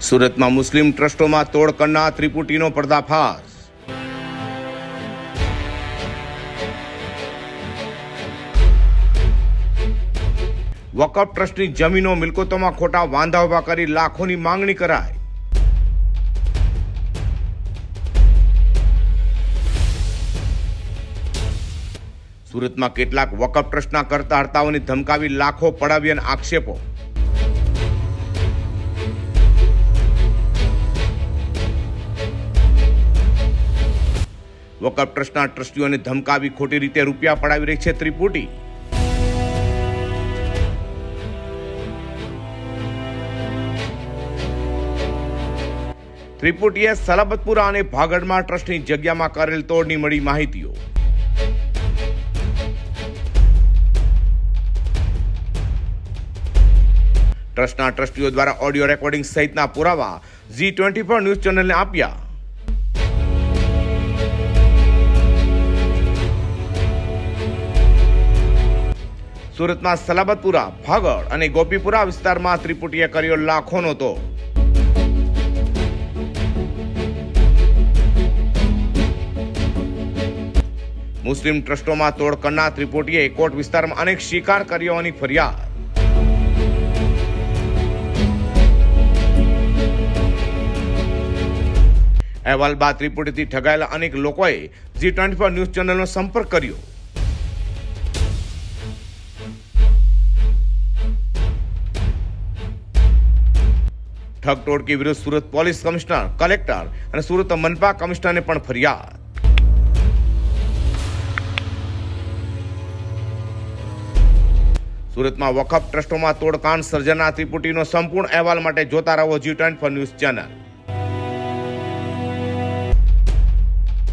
સુરતમાં મુસ્લિમ ટ્રસ્ટોમાં તોડ કરનાર ત્રિપુટીનો પર્દાફાશ. વકફ ટ્રસ્ટની જમીનો મિલકતોમાં ખોટા વાંધા ઊભા કરી લાખોની માંગણી કરાય સુરતમાં કેટલાક વકફ ટ્રસ્ટના કરતા હર્તાઓની ધમકાવી લાખો પડાવ્યાના આક્ષેપો. વકફ ટ્રસ્ટના ટ્રસ્ટીઓને ધમકાવી ખોટી રીતે રૂપિયા પડાવી રહી છે ત્રિપુટી. ત્રિપુટીએ સલાબતપુરા અને ભાગડમાં ટ્રસ્ટની જગ્યામાં કરેલ તોડની મળી માહિતીઓ. ટ્રસ્ટના ટ્રસ્ટીઓ દ્વારા ઓડિયો રેકોર્ડિંગ સહિતના પુરાવા ઝી ટ્વેન્ટી ફોર ન્યૂઝ ચેનલને આપ્યા. સુરતના સલાબતપુરા ભાગળ અને ગોપીપુરા વિસ્તારમાં ત્રિપુટીએ કર્યો લાખોનો તો મુસ્લિમ ટ્રસ્ટોમાં તોડ કરનાર ત્રિપુટીએ કોટ વિસ્તારમાં અનેક શિકાર કર્યો હોવાની ફરિયાદ. અહેવાલ બાદ ત્રિપુટીથી ઠગાયેલા અનેક લોકોએ જી ટ્વેન્ટી ફોર ન્યૂઝ ચેનલનો સંપર્ક કર્યો. ઠગ ટોળકી વિરુદ્ધ સુરત પોલીસ કમિશનર, કલેક્ટર અને સુરત મનપા કમિશનરને પણ ફરિયાદ. સુરતમાં વખફ ટ્રસ્ટોમાં તોડકાંડ સર્જના ત્રિપુટીનો સંપૂર્ણ અહેવાલ માટે જોતા રહો જી ફોર ન્યૂઝ ચેનલ